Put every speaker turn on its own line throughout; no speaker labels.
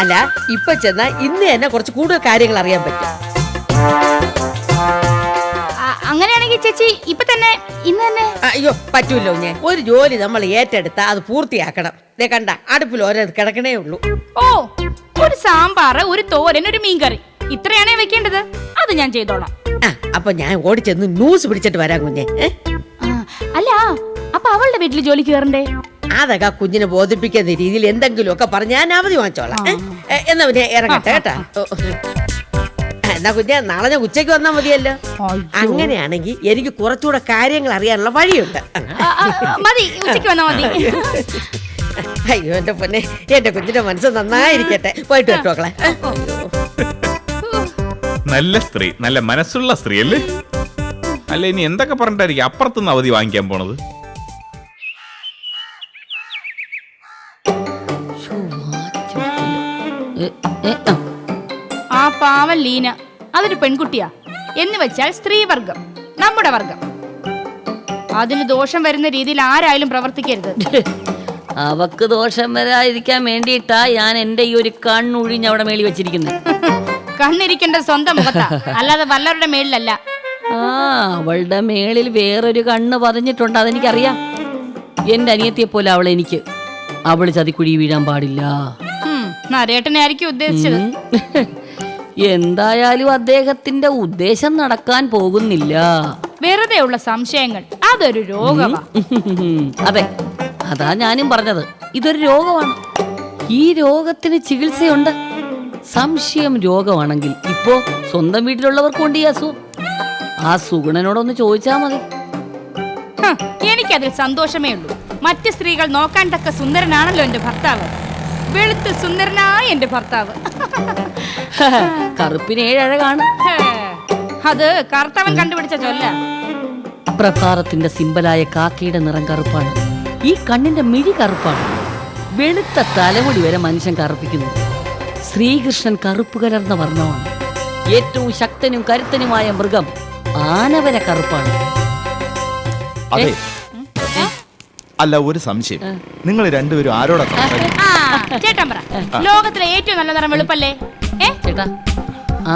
അല്ല ഇപ്പൊ ചെന്ന ഇന്ന് തന്നെ കുറച്ച് കൂടുതൽ കാര്യങ്ങൾ അറിയാൻ പറ്റും.
അങ്ങനെയാണെങ്കിൽ ചേച്ചി ഇപ്പൊ തന്നെ ഇന്ന് തന്നെ.
അയ്യോ പറ്റൂല്ലോ ഞാൻ ഒരു ജോലി നമ്മൾ ഏറ്റെടുത്താ അത് പൂർത്തിയാക്കണം. ദേ കണ്ട അടുപ്പിൽ ഓരോ കിടക്കണേ ഉള്ളൂ.
ഓ ഒരു സാമ്പാറ് ഒരു തോരൻ ഒരു മീൻകറി. ഇത്രയാണേ വെക്കേണ്ടത്. അത് ഞാൻ ചെയ്തോളാം.
ആ അപ്പൊ ഞാൻ ഓടിച്ചെന്ന് ന്യൂസ് പിടിച്ചിട്ട് വരാം കുഞ്ഞെ ഏ?
അല്ല അപ്പൊ അവളുടെ വീട്ടിൽ ജോലിക്ക് കയറണ്ടേ
അതൊക്കെ ആ കുഞ്ഞിനെ ബോധിപ്പിക്കുന്ന രീതിയിൽ എന്തെങ്കിലും ഒക്കെ പറഞ്ഞ് ഞാൻ അവധി വാങ്ങിച്ചോളാം. ഏ? ഏ, എന്നാ പിന്നെ ഇറങ്ങട്ടെ കേട്ടാ. ഓ, ഓ. ആ, എന്നാ കുഞ്ഞ നാളെ ഞാൻ ഉച്ചയ്ക്ക് വന്നാൽ മതിയല്ലോ. അങ്ങനെയാണെങ്കിൽ എനിക്ക് കുറച്ചുകൂടെ കാര്യങ്ങൾ അറിയാനുള്ള വഴിയുണ്ട്. ആ.
ആ, ആ, ആ, മതി ഉച്ചയ്ക്ക് വന്നാ മതി.
അയ്യോ എന്റെ പൊന്നെ എന്റെ കുഞ്ഞിന്റെ മനസ്സ് നന്നായിരിക്കട്ടെ. പോയിട്ട് വെട്ടോക്കളെ
നല്ല സ്ത്രീ നല്ല മനസ്സുള്ള സ്ത്രീ അല്ലേ അല്ല ഇനി എന്തൊക്കെ പറഞ്ഞിട്ടായിരിക്കും അപ്പുറത്തുനിന്ന് അവധി വാങ്ങിക്കാൻ പോണത്?
ആ പാവൻ ലീന അതൊരു പെൺകുട്ടിയാ. എന്ന് വെച്ചാൽ സ്ത്രീവർഗം നമ്മുടെ വർഗം. അതിന് ദോഷം വരുന്ന രീതിയിൽ ആരായാലും പ്രവർത്തിക്കരുത്.
അവക്ക് ദോഷം വരാതിരിക്കാൻ വേണ്ടിയിട്ടാ ഞാൻ എന്റെ ഈ ഒരു കണ്ണുഴിഞ്ഞ് അവിടെ മേളി വെച്ചിരിക്കുന്നത്
കണ്ണിരിക്കേണ്ട സ്വന്തം മുഖത്താ. അല്ലാതെ വല്ലവരുടെ മേളിലല്ല.
ആ അവളുടെ മേളിൽ വേറൊരു കണ്ണ് പറഞ്ഞിട്ടുണ്ട് അതെനിക്കറിയാം. എന്റെ അനിയത്തിയെ പോലെ അവൾ എനിക്ക് അവൾ ചതിക്കുഴി വീഴാൻ പാടില്ല.
നരേട്ടനെ ആയിരിക്കും ഉദ്ദേശിച്ചത്
എന്തായാലും അദ്ദേഹത്തിന്റെ ഉദ്ദേശം നടക്കാൻ പോകുന്നില്ല.
വെറുതെ ഉള്ള സംശയങ്ങൾ. അതൊരു രോഗമാ
അതെ അതാ ഞാനും പറഞ്ഞത്. ഇതൊരു രോഗമാണ് ഈ രോഗത്തിന് ചികിത്സയുണ്ട്. സംശയം രോഗമാണെങ്കിൽ ഇപ്പോ സ്വന്തം വീട്ടിലുള്ളവർക്ക് കൊണ്ട് ഈ അസുഖം. ആ സുഗുണനോടൊന്ന് ചോദിച്ചാ മതി.
എനിക്കതിൽ സന്തോഷമേ ഉള്ളൂ. മറ്റ് സ്ത്രീകൾ നോക്കാൻ തക്ക സുന്ദരനാണല്ലോ എന്റെ ഭർത്താവ്. വെളുത്ത് സുന്ദരനായ എന്റെ ഭർത്താവ്.
കറുപ്പിന് ഏഴഴകാണ്
അത് കർത്തവൻ കണ്ടുപിടിച്ച ചൊല്ല.
പ്രഭാതത്തിന്റെ സിമ്പലായ കാക്കയുടെ നിറം കറുപ്പാണ്. ഈ കണ്ണിന്റെ മിഴി കറുപ്പാണ്. വെളുത്ത തലമുടി വരെ മനുഷ്യൻ കറുപ്പിക്കുന്നു. ശ്രീകൃഷ്ണൻ കറുപ്പ് കലർന്ന വർണമാണ്. ഏറ്റവും ശക്തനും കരുത്തനുമായ മൃഗം ആനവര കറുപ്പാണ്.
അതെ. അല്ല ഒരു സംശയം. നിങ്ങൾ രണ്ടുപേരും ആരോടാ സംസാരിക്കുന്നത്?
ആ ചേട്ടൻ പറ. ലോകത്തിലെ ഏറ്റവും നല്ല നിറം വെളുപ്പല്ലേ? ഏ?
ചേട്ടാ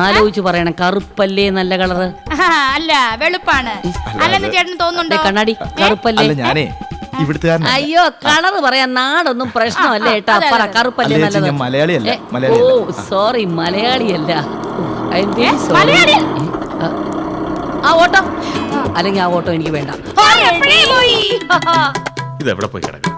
ആലോചിച്ച് പറയണം കറുപ്പല്ലേ നല്ല കളറ്?
ആഹാ, അല്ല വെളുപ്പാണ്. അല്ലെന്ന് ചേട്ടന്
ദേ
തോന്നുന്നുണ്ടോ
കണ്ണാടി കറുപ്പല്ലേ?
അല്ല ഞാനേ ഇവിടുത്തുകാരനല്ല.
അയ്യോ കളറ് പറയാൻ നാടൊന്നും പ്രശ്നമല്ല ഏട്ടാ
അതെ,
പറ
അതെ.
കറുപ്പല്ലേ
അല്ല ചേച്ചി,
നല്ലത്?
ഞാൻ മലയാളിയല്ല,
ഏ,
മലയാളിയല്ല.
ഓ സോറി മലയാളിയല്ല. am very
ഏ. മലയാളി?
ആ, ആ ഓട്ടോ? അല്ലെങ്കിൽ ആ ഓട്ടോ എനിക്ക് വേണ്ട.
ആ, എപ്പഴേ പോയി?
ഇത് എവിടെ പോയി കിടക്കും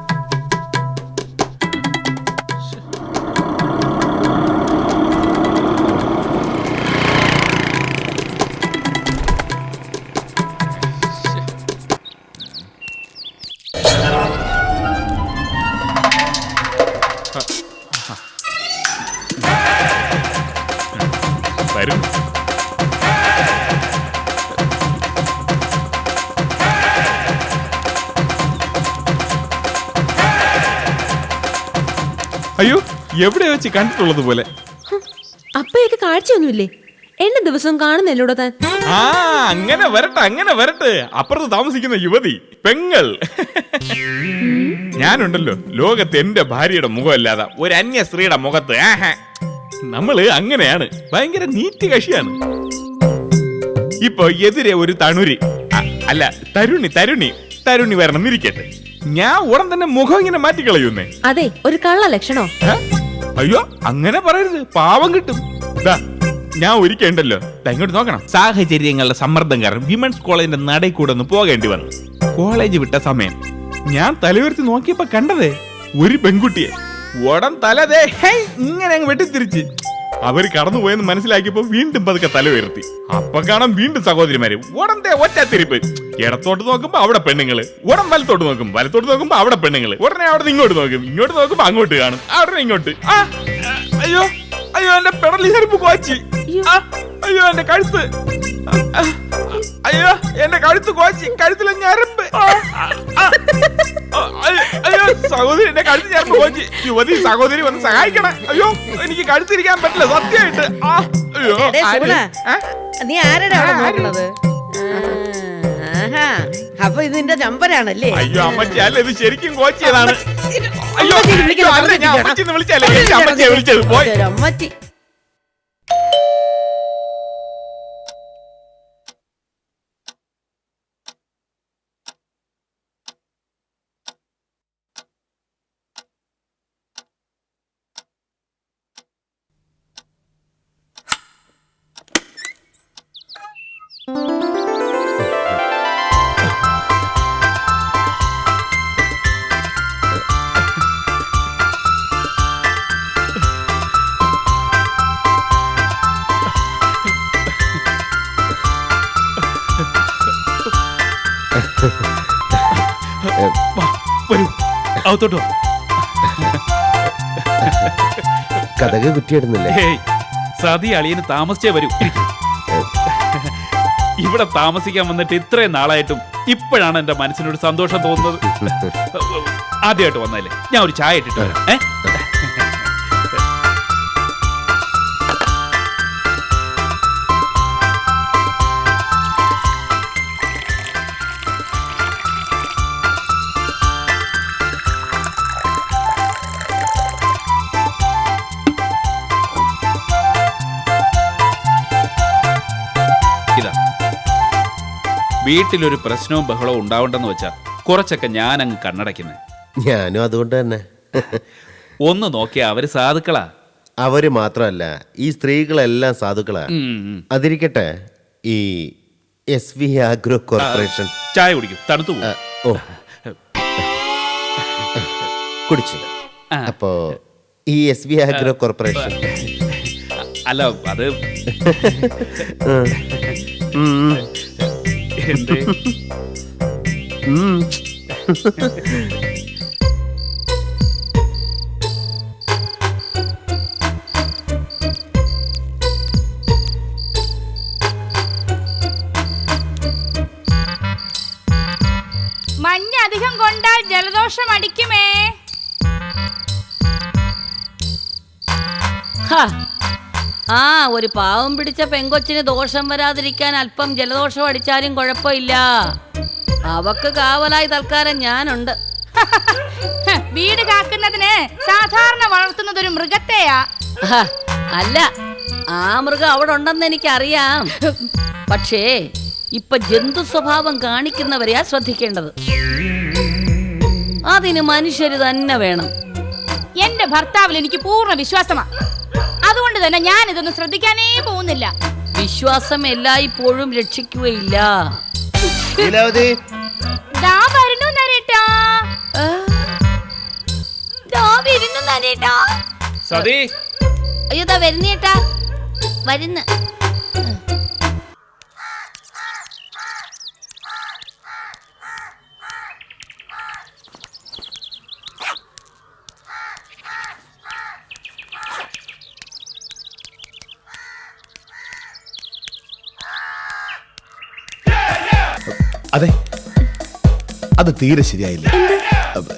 എവിടെ വെച്ച് കണ്ടിട്ടുള്ളത് പോലെ?
അപ്പയൊക്കെ കാഴ്ചയൊന്നുമില്ലേ? എന്നെ ദിവസവും കാണുന്നല്ലോടോ താൻ?
ആ അങ്ങനെ വരട്ടെ അങ്ങനെ വരട്ടെ. അപ്പുറത്ത് താമസിക്കുന്ന യുവതി പെങ്ങൾ. ഞാനുണ്ടല്ലോ ലോകത്ത് എന്റെ ഭാര്യയുടെ മുഖമല്ലാതെ ഒരു അന്യ സ്ത്രീയുടെ മുഖത്ത്. ആഹാ. നമ്മൾ അങ്ങനെയാണ്. ഭയങ്കര നീറ്റ് കഷിയാണ് ഇപ്പൊ എതിരെ ഒരു തണുരി. അ- അല്ല തരുണി തരുണി തരുണി വരണം ഇരിക്കട്ടെ. ഞാൻ ഉടൻ തന്നെ മുഖം ഇങ്ങനെ മാറ്റിക്കളയുന്നേ.
അതെ ഒരു കള്ള ലക്ഷണോ?
അയ്യോ അങ്ങനെ പറയരുത്. പാവം കിട്ടും. ഞാൻ ഒരിക്കണ്ടല്ലോ ഇങ്ങോട്ട് നോക്കണം. സാഹചര്യങ്ങളുടെ സമ്മർദ്ദം കാരണം വിമൻസ് കോളേജിന്റെ നടയിൽ കൂടെ ഒന്ന് പോകേണ്ടി വന്നു. കോളേജ് വിട്ട സമയം. ഞാൻ തലയുയർത്തി നോക്കിയപ്പോ കണ്ടതേ ഒരു പെൺകുട്ടിയെ. ഉടൻ തലതേ ഹേ ഇങ്ങനെ അങ്ങ് വെട്ടിത്തിരിച്ച്. അവർ കടന്നുപോയെന്ന് മനസ്സിലാക്കിയപ്പോ വീണ്ടും പതുക്കെ തല ഉയർത്തി. അപ്പൊ കാണാൻ വീണ്ടും സഹോദരിമാര് ഉടന്തേ ഒറ്റത്തിരിപ്പ് ഒറ്റ തിരിപ്പ്. ഇടത്തോട്ട് നോക്കുമ്പോ അവിടെ പെണ്ണുങ്ങൾ. ഉടൻ വലത്തോട്ട് നോക്കും. വലത്തോട്ട് നോക്കുമ്പോ അവിടെ പെണ്ണുങ്ങൾ. ഉടനെ അവിടെ ഇങ്ങോട്ട് നോക്കും. ഇങ്ങോട്ട് നോക്കുമ്പോ അങ്ങോട്ട് കാണും. അവിടെ ഇങ്ങോട്ട്. ആ അയ്യോ അയ്യോ എന്റെ പെടലി ചെരുപ്പ് കോച്ചി അയ്യോ. എന്റെ കഴുത്ത്. അയ്യോ എന്റെ കഴുത്ത് കോച്ചി കഴുത്തിലെ ഞരമ്പ്. അയ്യോ, സഹോദരി എന്റെ കഴുത്ത് ഞരമ്പ് കോച്ചി യുവതി സഹോദരി വന്ന് സഹായിക്കണം. അയ്യോ എനിക്ക് കഴുത്തിരിക്കാൻ പറ്റില്ല സത്യമായിട്ട്. അയ്യോ?
നീ ആരുടെ അവിടെ അപ്പൊ ഇതിന്റെ നമ്പറാണല്ലേ
അയ്യോ അമ്മച്ചി അല്ല ഇത് ശരിക്കും കോച്ചിയതാണ്. അയ്യോ അല്ല ഞാൻ. അമ്മച്ചിന്ന് വിളിച്ചല്ലേ അമ്മച്ചിയെ വിളിച്ചത്. പോയി.
അമ്മച്ചി.
വാ, വരൂ. അകത്തോട്ടോ
കഥക് കുറ്റിയിടുന്നില്ലേ?
ഹേയ് സതി അളിയന് താമസിച്ചേ വരൂ. ഇരിക്ക്. ഇവിടെ താമസിക്കാൻ വന്നിട്ട് ഇത്രയും നാളായിട്ടും ഇപ്പോഴാണ് എന്റെ മനസ്സിനൊരു സന്തോഷം തോന്നുന്നത്. ആദ്യമായിട്ട് വന്നാലേ ഞാൻ ഒരു ചായ ഇട്ടിട്ട് വരാം. ഏ? വീട്ടിലൊരു പ്രശ്നവും ബഹളവും ഉണ്ടാവണ്ടെന്ന് വെച്ചാ കുറച്ചൊക്കെ ഞാൻ അങ്ങ് കണ്ണടയ്ക്കുന്നത്
ഞാനും അതുകൊണ്ട് തന്നെ.
ഒന്ന് നോക്കിയാ അവർ സാധുക്കളാ.
അവർ മാത്രമല്ല ഈ സ്ത്രീകളെല്ലാം സാധുക്കളാ. അതിരിക്കട്ടെ ഈ എസ് വി ആഗ്രോ കോർപ്പറേഷൻ.
ചായ കുടിക്കും തണുത്തു
ഓ. കുടിച്ചു അപ്പോ ഈ എസ് വി ആഗ്രോ കോർപ്പറേഷൻ.
അല്ല അത്
ഉം,
mm.
ഉം.
മഞ്ഞ അധികം കൊണ്ടാൽ ജലദോഷം അടിക്കുമേ.
ആ ഒരു പാവം പിടിച്ച പെങ്കൊച്ചിന് ദോഷം വരാതിരിക്കാൻ അല്പം ജലദോഷം അടിച്ചാലും കുഴപ്പമില്ല. അവക്ക് കാവലായി തൽക്കാലം ഞാനുണ്ട്.
വീട് കാക്കുന്നതിന് സാധാരണ വളർത്തുന്നത് ഒരു മൃഗത്തെയാ
അല്ല ആ മൃഗം അവിടെ ഉണ്ടെന്ന് എനിക്കറിയാം. പക്ഷേ ഇപ്പൊ ജന്തു സ്വഭാവം കാണിക്കുന്നവരെയാ ശ്രദ്ധിക്കേണ്ടത്. അതിന് മനുഷ്യര് തന്നെ വേണം.
എന്റെ ഭർത്താവിൽ എനിക്ക് പൂർണ വിശ്വാസമാണ് അതുകൊണ്ട് തന്നെ ഞാൻ ഇതൊന്നും ശ്രദ്ധിക്കാനേ പോകുന്നില്ല.
വിശ്വാസം എല്ലായ്പ്പോഴും രക്ഷിക്കുകയില്ല.
ലീലാവതി.
ദാ വരുന്നു നരേട്ടാ.
ദാ വരുന്നു നരേട്ടാ.
സതി.
അയ്യോ ദാ വരുന്നേട്ടാ. വരുന്ന.
അതെ. അത് തീരെ ശരിയായില്ല. അപ്പ-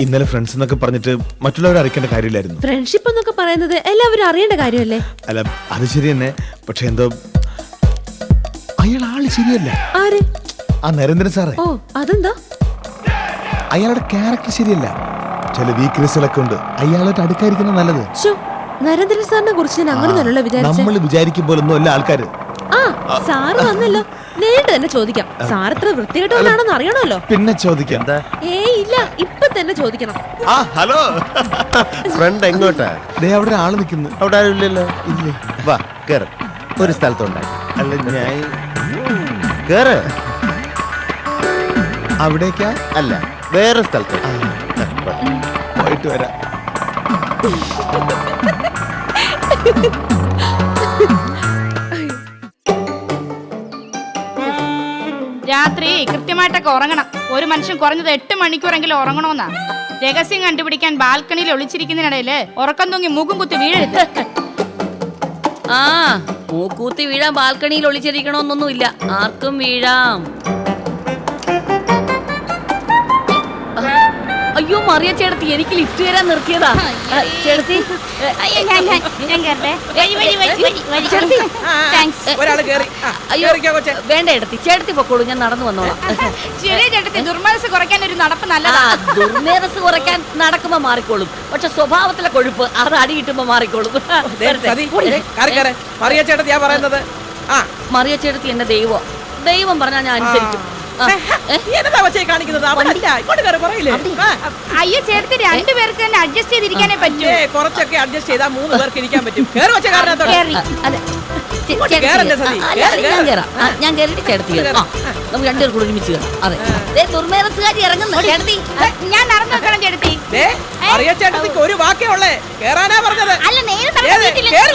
ഇന്നലെ ഫ്രണ്ട്സ് എന്നൊക്കെ പറഞ്ഞിട്ട് മറ്റുള്ളവരെ അറിയിക്കേണ്ട കാര്യമില്ലായിരുന്നു.
ഫ്രണ്ട്ഷിപ്പ് എന്നൊക്കെ പറയുന്നത് എല്ലാവരും അറിയേണ്ട കാര്യമല്ലേ?
അല്ല അത് ശരി തന്നെ. പക്ഷെ എന്തോ അയാൾ ആൾ ശരിയല്ല.
ആര്?
ആ നരേന്ദ്രൻ സാറേ.
ഓ അതെന്താ?
അയാളുടെ ക്യാരക്ടർ ശരിയല്ല. ചില വീക്ക്നെസ്സുകളൊക്കെ ഉണ്ട്. അയാളായിട്ട് അടുക്കായിരിക്കുന്നത് നല്ലത്.
ഷോ നരേന്ദ്രൻ സാറിനെ കുറിച്ച് ഞാൻ അങ്ങനെ നല്ല വിചാരിച്ചേ.
നമ്മൾ വിചാരിക്കും പോലൊന്നും അല്ല ആൾക്കാര്.
ആ സാറ് വന്നല്ലോ. നേരിട്ട് തന്നെ ചോദിക്കാം. സാർ എത്ര വൃത്തികെട്ടവനാണെന്ന് അറിയണമല്ലോ.
പിന്നെ ചോദിക്കാം.
ഏ ഇല്ല ഇപ്പൊ തന്നെ ചോദിക്കണം.
ആ ഹലോ.
ഫ്രണ്ട് എങ്ങോട്ടാ?
ദേ അവിടെ ആൾ നിൽക്കുന്നു.
അവിടെ ആരും ഇല്ലല്ലോ. വാ കേറ്. ഒരു സ്ഥലത്തുണ്ടായി.
അല്ല ഞാൻ
കേറ്.
അവിടേക്കാ?
അല്ല വേറെ സ്ഥലത്ത്.
പോയിട്ട് വരാം.
രാത്രി കൃത്യമായിട്ടൊക്കെ ഉറങ്ങണം. ഒരു മനുഷ്യൻ കുറഞ്ഞത് എട്ട് മണിക്കൂറെങ്കിലും ഉറങ്ങണമെന്നാ. രഹസ്യം കണ്ടുപിടിക്കാൻ ബാൽക്കണിയിൽ ഒളിച്ചിരിക്കുന്നതിനിടയിൽ ഉറക്കം തൂങ്ങി മൂക്കും കുത്തി വീഴരുത്.
ആ മൂക്കൂത്തി വീഴാൻ ബാൽക്കണിയിൽ ഒളിച്ചിരിക്കണമെന്നൊന്നുമില്ല. ആർക്കും വീഴാം. അയ്യോ മറിയ ചേട്ടത്തി എനിക്ക് ലിഫ്റ്റ് തരാൻ നിർത്തിയതാ. ചേട്ടത്തി. ഒരാൾ
അയ്യോ
വേണ്ട ചേട്ടത്തി ചേട്ടത്തി പൊക്കോളൂ ഞാൻ നടന്നു വന്നോളാം.
ചേട്ടത്തി കുറയ്ക്കാൻ ഒരു നടപ്പ്
ആ
നല്ലതാ
ദുർമേധസ് കുറയ്ക്കാൻ നടക്കുമ്പോ മാറിക്കോളും. പക്ഷെ സ്വഭാവത്തിലെ കൊഴുപ്പ് അത് അടി കിട്ടുമ്പോ മാറിക്കോളും.
മറിയ ചേട്ടത്തി ഞാൻ പറയുന്നത്. ആ.
മറിയ ചേട്ടത്തി എന്റെ ദൈവം. ദൈവം പറഞ്ഞാൽ ഞാൻ അനുസരിക്കും.
കയറി
അയ്യോ രണ്ടുപേർക്ക് തന്നെ അഡ്ജസ്റ്റ് ചെയ്തിരിക്കാനേ പറ്റൂ.
കുറച്ചൊക്കെ അഡ്ജസ്റ്റ് ചെയ്താൽ മൂന്ന് പേർക്ക് ഇരിക്കാൻ പറ്റും.
കയറ്. ഞാൻ. കയറാം. ഞാൻ നമുക്ക് രണ്ടുപേർ കൂടെ ഒരുമിച്ച് കയറാം. അതെ. ഇറങ്ങുന്നു
നടന്നു
ചേട്ടത്തിക്ക് ഒരു വാക്കേ ഉള്ളേ. കേറാനാ പറഞ്ഞത്.
അല്ല നേരെ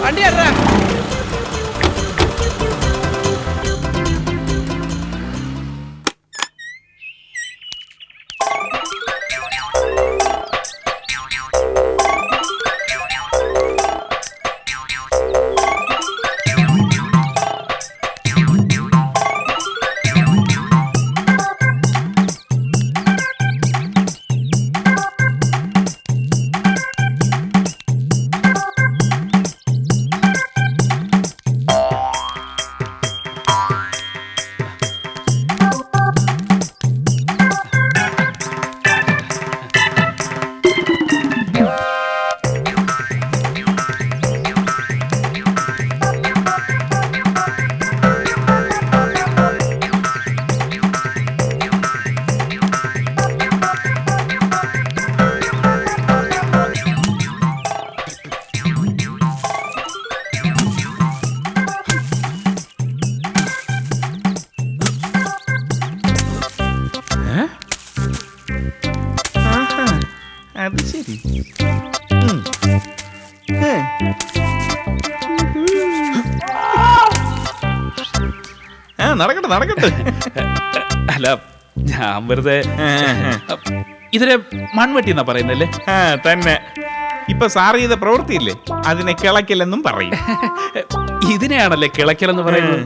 വണ്ടി
നടന്നിട്ടില്ല
ആ
നടക്കട്ടെ നടക്കട്ടെ.
അല്ല ഞാൻ വെറുതെ. ഇതിനെ മൺവെട്ടി എന്നാ പറയുന്നല്ലേ
ആ തന്നെ. ഇപ്പൊ സാർ ചെയ്ത പ്രവൃത്തിയില്ലേ? അതിനെ കിളക്കലെന്നും പറയും.
ഇതിനെയാണല്ലേ കിളക്കലെന്ന് പറയുന്നത്?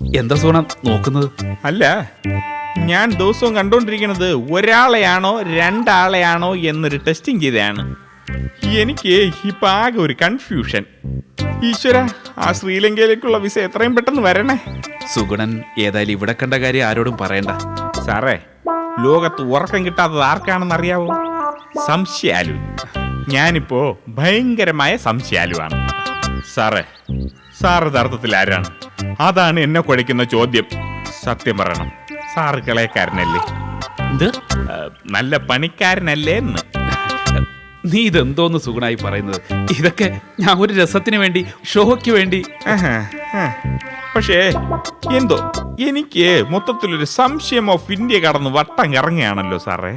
എന്താ സോണ നോക്കുന്നത്?
അല്ല ഞാൻ ദിവസവും കണ്ടോണ്ടിരിക്കുന്നത് ഒരാളെയാണോ രണ്ടാളെയാണോ എന്നൊരു ടെസ്റ്റിംഗ് ചെയ്തതാണ്. എനിക്ക് ഇപ്പൊ ആകെ ഒരു കൺഫ്യൂഷൻ ഈശ്വര ആ ശ്രീലങ്കയിലേക്കുള്ള വിസ എത്രയും പെട്ടെന്ന് വരണേ.
സുഗുണൻ ഏതായാലും ഇവിടെ കണ്ട കാര്യം ആരോടും പറയണ്ട.
സാറേ ലോകത്ത് ഉറക്കം കിട്ടാത്തത് ആർക്കാണെന്ന് അറിയാവോ സംശയാലു. ഞാനിപ്പോ ഭയങ്കരമായ സംശയാലുവാണ്. സാറേ സാറ് യഥാർത്ഥത്തിൽ ആരാണ്? അതാണ് എന്നെ കുഴയ്ക്കുന്ന ചോദ്യം. സത്യം പറയണം. സാറ് കിളയക്കാരനല്ലേ
എന്ത്?
നല്ല പണിക്കാരനല്ലേ എന്ന്.
നീ ഇതെന്തോന്ന് സുഗുണായി പറയുന്നത്? ഇതൊക്കെ ഞാൻ ഒരു രസത്തിന് വേണ്ടി ഷോയ്ക്ക് വേണ്ടി.
പക്ഷേ എന്തോ എനിക്ക് മൊത്തത്തിലൊരു സംശയം ഓഫ് ഇന്ത്യ കടന്ന് വട്ടം കറങ്ങുകയാണല്ലോ സാറേ.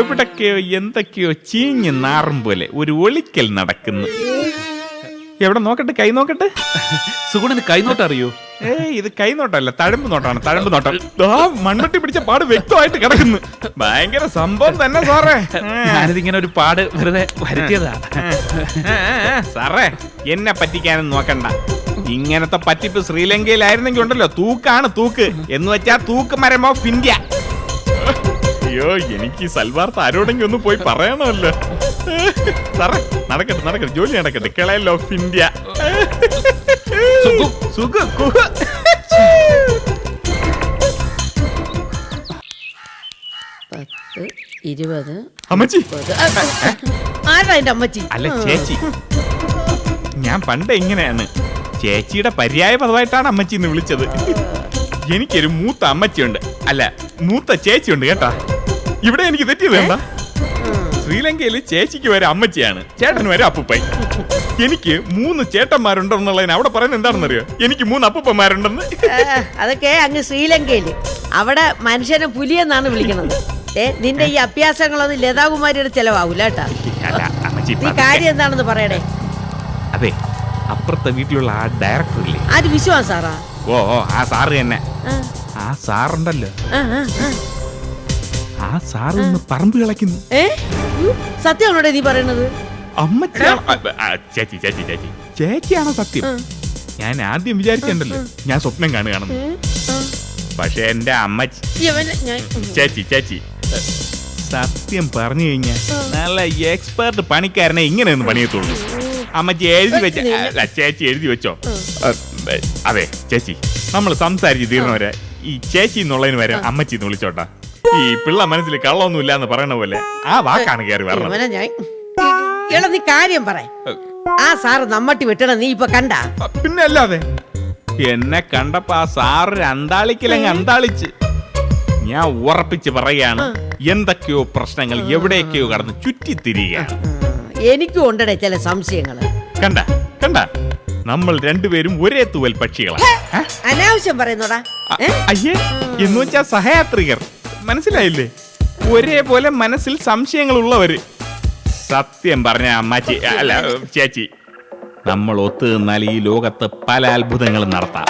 എവിടൊക്കെയോ എന്തൊക്കെയോ ചീഞ്ഞ് നാറും പോലെ ഒരു ഒളിക്കൽ നടക്കുന്നു. എവിടെ നോക്കട്ടെ? കൈ നോക്കട്ടെ?
സുഗുണന് കൈനോട്ട് അറിയോ?
ഏ ഇത് കൈ നോട്ടല്ല തഴമ്പ് നോട്ടാണ് തഴമ്പ് നോട്ടം. ദാ മൺവെട്ടി പിടിച്ച പാട് വ്യക്തമായിട്ട് കിടക്കുന്നു. ഭയങ്കര സംഭവം തന്നെ സാറേ.
ഞാനിതിങ്ങനെ ഒരു പാട് വെറുതെ വരുത്തിയതാ.
സാറേ എന്നെ പറ്റിക്കാനും നോക്കണ്ട. ഇങ്ങനത്തെ പറ്റിപ്പ് ശ്രീലങ്കയിലായിരുന്നെങ്കിൽ ഉണ്ടല്ലോ തൂക്കാണ് തൂക്ക്. എന്ന് വെച്ചാ തൂക്ക് മരം ഓഫ് ഇന്ത്യ അയ്യോ എനിക്ക് സൽവാർ സൽവാർത്ത ആരോടെങ്കിലും ഒന്ന് പോയി പറയണമല്ലോ സാറേ നടക്കട്ടെ നടക്കട്ടെ ജോലി നടക്കട്ടെ. കിളയൽ ഓഫ് ഇന്ത്യ.
സുഖു.
സുഖ കുഹ
പത്ത് ഇരുപത്
അമ്മച്ചി.
മുപ്പത്. ആരാ എന്റെ അമ്മച്ചി?
അല്ല ചേച്ചി. ഞാൻ പണ്ട് എങ്ങനെയാണ്? ചേച്ചിയുടെ പര്യായ പദമായിട്ടാണ് അമ്മച്ചി എന്ന് വിളിച്ചത്. എനിക്കൊരു മൂത്ത അമ്മച്ചിയുണ്ട്. അല്ല മൂത്ത ചേച്ചിയുണ്ട് കേട്ടാ. ഇവിടെ എനിക്ക് തെറ്റിയത് വേണ്ട ശ്രീലങ്കയിൽ ചേച്ചിക്ക് വരെ അമ്മച്ചിയാണ്. ചേട്ടൻ വരെ അപ്പൂപ്പൻ. എനിക്ക് മൂന്ന് ചേട്ടന്മാരുണ്ടെന്നുള്ളതിന് അവിടെ പറയുന്നത് എന്താണെന്നറിയോ? എനിക്ക് മൂന്ന് അപ്പൂപ്പന്മാരുണ്ടെന്ന്.
അതൊക്കെ അങ്ങ് ശ്രീലങ്കയിൽ. അവിടെ മനുഷ്യനെ പുലിയെന്നാണ് വിളിക്കുന്നത്. ഏ നിന്റെ ഈ അഭ്യാസങ്ങളൊന്നും ലതാകുമാരിയുടെ ചെലവാകൂല കേട്ടാ. നീ കാര്യം എന്താണെന്ന് പറയണേ?
അതെ അപ്പുറത്തെ വീട്ടിലുള്ള ആ ഡയറക്ടർ ഇല്ലേ?
ആര് വിശ്വാസാറാ
ഓ ഓ ആ സാറ് തന്നെ.
ആ.
സാറുണ്ടല്ലോ.
ആ,
സാറ് ഇന്ന് പറമ്പ് കിളയ്ക്കുന്നു.
ഏ? സത്യമാണോടെ നീ പറയണത്?
ചേച്ചി ചേച്ചി ചേച്ചി. ചേച്ചിയാണോ സത്യം? ഞാൻ ആദ്യം വിചാരിച്ചിട്ടുണ്ടല്ലോ ഞാൻ സ്വപ്നം കാണുകയാണെന്ന്. പക്ഷെ എന്റെ അമ്മച്ചി
ഇവനെ ഞാൻ
ചേച്ചി ചേച്ചി. സത്യം പറഞ്ഞു കഴിഞ്ഞാൽ നല്ല എക്സ്പേർട്ട് പണിക്കാരനെ ഇങ്ങനെയൊന്നും പണിയത്തുള്ളൂ. അമ്മച്ചി എഴുതി വെച്ച അല്ല, ചേച്ചി എഴുതി വെച്ചോ? അതെ ചേച്ചി. നമ്മൾ സംസാരിച്ച് തീർന്നവരെ. ഈ ചേച്ചി എന്നുള്ളതിന് വരെ അമ്മച്ചി എന്ന് വിളിച്ചോട്ടാ. ഈ പിള്ള മനസ്സിൽ കള്ളൊന്നും ഇല്ല എന്ന് പറയണ പോലെ ആ വാക്കാണ് കയറി വരണം
ഇവനെ ഞാൻ എടാ നീ കാര്യം പറ. ആ സാറ് നമ്മട്ടി വിട്ടണ നീ ഇപ്പൊ കണ്ട?
പിന്നെ അല്ലാതെ? എന്നെ കണ്ടപ്പോ ആ സാറ് രണ്ടാളിക്കലങ്ങ് അന്താളിച്ച്. ഞാൻ ഉറപ്പിച്ച് പറയാണ് എന്തൊക്കെയോ പ്രശ്നങ്ങൾ എവിടെയൊക്കെയോ കടന്ന് ചുറ്റിത്തിരിയുകയാണ്
എനിക്കും ഉണ്ടടേ ചില സംശയങ്ങൾ
കണ്ട കണ്ട. നമ്മൾ രണ്ടുപേരും ഒരേ തൂവൽ പക്ഷികളാണ്
അനാവശ്യം പറയുന്നോടാ.
അയ്യേ എന്ന് വെച്ചാ സഹയാത്രികർ. മനസ്സിലായില്ലേ? ഒരേപോലെ മനസ്സിൽ സംശയങ്ങൾ ഉള്ളവര് സത്യം പറഞ്ഞ അമ്മാച്ചി അല്ല ചേച്ചി. നമ്മൾ ഒത്തു നിന്നാൽ ഈ ലോകത്ത് പല അത്ഭുതങ്ങളും നടത്താം.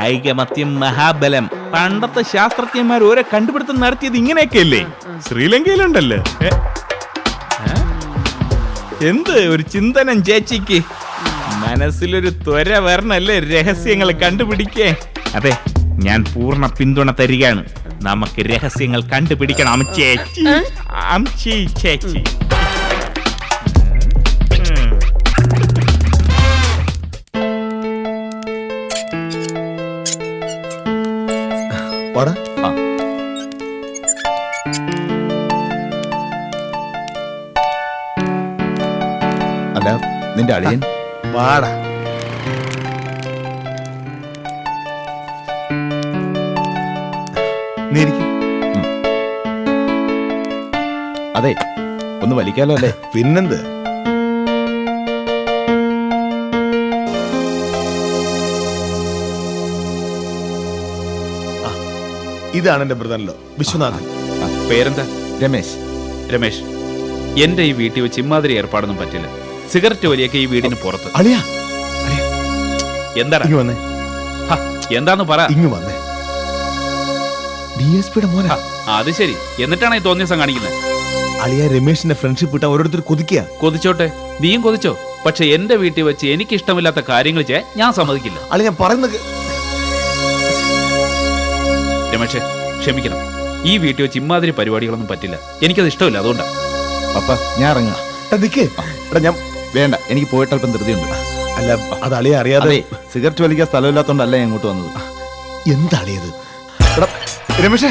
ഐകമത്യം മഹാബലം. പണ്ടത്തെ ശാസ്ത്രജ്ഞന്മാർ ഓരോ കണ്ടുപിടുത്തം നടത്തിയത് ഏ? ഏ? എന്ത് ഒരു ചിന്തനം ചേച്ചിക്ക്? മനസ്സിലൊരു ത്വര വരണല്ലേ രഹസ്യങ്ങൾ കണ്ടുപിടിക്കേ? അതെ ഞാൻ പൂർണ പിന്തുണ തരികയാണ്. നമുക്ക് രഹസ്യങ്ങൾ കണ്ടുപിടിക്കണം. ചേച്ചി. അംചി ചേച്ചി.
അല്ല നിന്റെ അളിയൻ? വാടാ. നീ ഇരിക്ക്. അതെ ഒന്ന് വലിക്കാലോ അല്ലേ? പിന്നെന്ത്? ഇതാണ് എന്റെ ബ്രദറിലോ വിശ്വനാഥൻ.
ആ, പേരെന്താ?
രമേശ്.
രമേശ് എന്റെ ഈ വീട്ടിൽ വെച്ച് ഇമാതിരി ഏർപ്പാടൊന്നും പറ്റില്ല. സിഗരറ്റ് വലിയൊക്കെ ഈ വീടിന് പുറത്ത്.
അളിയാ.
എന്താണ്
ഇങ്ങ് വന്നേ.
ഹ, എന്താന്ന് പറ.
ഇങ്ങ് വന്നേ. ഡി എസ് പിയുടെ മോനെ.
അത് ശരി. എന്നിട്ടാണ് ഈ തോന്നിയ ദിവസം കാണിക്കുന്നത്
അളിയ രമേശിന്റെ ഫ്രണ്ട്ഷിപ്പ് ഇട്ട ഓരോരുത്തർ കൊതിക്കുക
കൊതിച്ചോട്ടെ? നീയും കൊതിച്ചോ? പക്ഷെ എന്റെ വീട്ടിൽ വെച്ച് എനിക്ക് ഇഷ്ടമില്ലാത്ത കാര്യങ്ങൾ ചെയ്യാൻ ഞാൻ സമ്മതിക്കില്ല.
അളി ഞാൻ പറയുന്നത്
രമേശ് ക്ഷമിക്കണം. ഈ വീട്ടിൽ വെച്ച് ഇമാതിരി പരിപാടികളൊന്നും പറ്റില്ല. എനിക്കത് ഇഷ്ടമില്ല അതുകൊണ്ടാണ്
പപ്പ ഞാൻ ഇറങ്ങാം.
എടാ, നിക്ക്. എടാ ഞാൻ
വേണ്ട എനിക്ക് പോയിട്ട് അല്പം ധൃതിയുണ്ട്.
അല്ല അത് അളിയ അറിയാതെ
സിഗരറ്റ് വലിക്കാൻ സ്ഥലമില്ലാത്തതുകൊണ്ടല്ല ഞാൻ ഇങ്ങോട്ട് വന്നത്?
എന്താ അളിയത്? എടാ രമേശേ